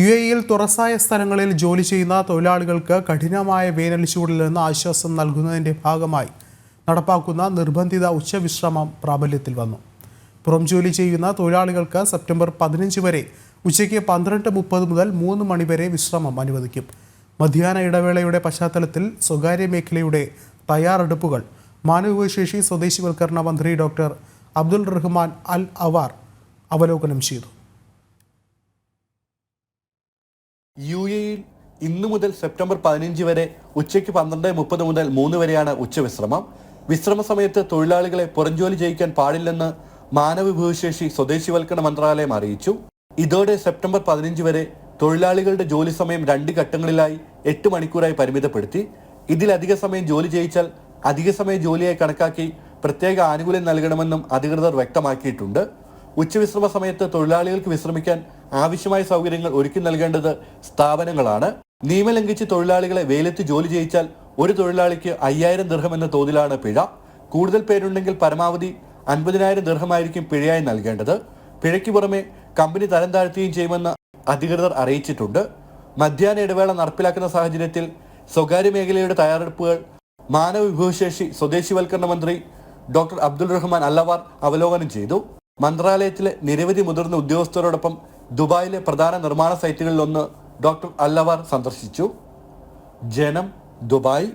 U എയിൽ തുറസായ സ്ഥലങ്ങളിൽ ജോലി ചെയ്യുന്ന തൊഴിലാളികൾക്ക് കഠിനമായ വേനൽ ചൂടിൽ നിന്ന് ആശ്വാസം നൽകുന്നതിന്റെ ഭാഗമായി നടപ്പാക്കുന്ന നിർബന്ധിത ഉച്ചവിശ്രമം പ്രാബല്യത്തിൽ വന്നു. പുറം ജോലി ചെയ്യുന്ന തൊഴിലാളികൾക്ക് സെപ്റ്റംബർ പതിനഞ്ച് വരെ ഉച്ചയ്ക്ക് പന്ത്രണ്ട് മുപ്പത് മുതൽ മൂന്ന് മണിവരെ വിശ്രമം അനുവദിക്കും. മധ്യാഹ്ന ഇടവേളയുടെ പശ്ചാത്തലത്തിൽ സ്വകാര്യ മേഖലയുടെ തയ്യാറെടുപ്പുകൾ മാനവികശേഷി സ്വദേശിവൽക്കരണ മന്ത്രി doctor Abdul Rahman Al Awar അവലോകനം ചെയ്തു. യു എയിൽ ഇന്നു മുതൽ സെപ്റ്റംബർ പതിനഞ്ച് വരെ ഉച്ചയ്ക്ക് പന്ത്രണ്ട് മുപ്പത് മുതൽ മൂന്ന് വരെയാണ് ഉച്ചവിശ്രമം. വിശ്രമ സമയത്ത് തൊഴിലാളികളെ പുറംജോലി ചെയ്യിക്കാൻ പാടില്ലെന്ന് മാനവവിഭവശേഷി സ്വദേശിവൽക്കരണ മന്ത്രാലയം അറിയിച്ചു. ഇതോടെ സെപ്റ്റംബർ പതിനഞ്ച് വരെ തൊഴിലാളികളുടെ ജോലി സമയം രണ്ട് ഘട്ടങ്ങളിലായി എട്ട് മണിക്കൂറായി പരിമിതപ്പെടുത്തി. ഇതിലധിക സമയം ജോലി ചെയ്യിച്ചാൽ അധിക സമയം ജോലിയായി കണക്കാക്കി പ്രത്യേക ആനുകൂല്യം നൽകണമെന്നും അധികൃതർ വ്യക്തമാക്കിയിട്ടുണ്ട്. ഉച്ചവിശ്രമ സമയത്ത് തൊഴിലാളികൾക്ക് വിശ്രമിക്കാൻ ആവശ്യമായ സൗകര്യങ്ങൾ ഒരുക്കി നൽകേണ്ടത് സ്ഥാപനങ്ങളാണ്. നിയമം ലംഘിച്ച് തൊഴിലാളികളെ വെയിലത്ത് ജോലി ചെയ്യിച്ചാൽ ഒരു തൊഴിലാളിക്ക് അയ്യായിരം ദീർഘം എന്ന തോതിലാണ് പിഴ. കൂടുതൽ പേരുണ്ടെങ്കിൽ പരമാവധി അൻപതിനായിരം ദീർഘമായിരിക്കും പിഴയായി നൽകേണ്ടത്. പിഴയ്ക്ക് പുറമെ കമ്പനി തരം താഴ്ത്തുകയും ചെയ്യുമെന്ന് അധികൃതർ അറിയിച്ചിട്ടുണ്ട്. മധ്യാഹ്ന ഇടവേള നടപ്പിലാക്കുന്ന സാഹചര്യത്തിൽ സ്വകാര്യ മേഖലയുടെ തയ്യാറെടുപ്പുകൾ മാനവ വിഭവശേഷി സ്വദേശിവൽക്കരണ മന്ത്രി ഡോക്ടർ അബ്ദുൾ റഹ്മാൻ അല്ലവാർ അവലോകനം ചെയ്തു. മന്ത്രാലയത്തിലെ നിരവധി മുതിർന്ന ഉദ്യോഗസ്ഥരോടൊപ്പം ദുബായിലെ പ്രധാന നിർമ്മാണ സൈറ്റുകളിലൊന്ന് ഡോക്ടർ അല്ലവാർ സന്ദർശിച്ചു. ജനം ദുബായ്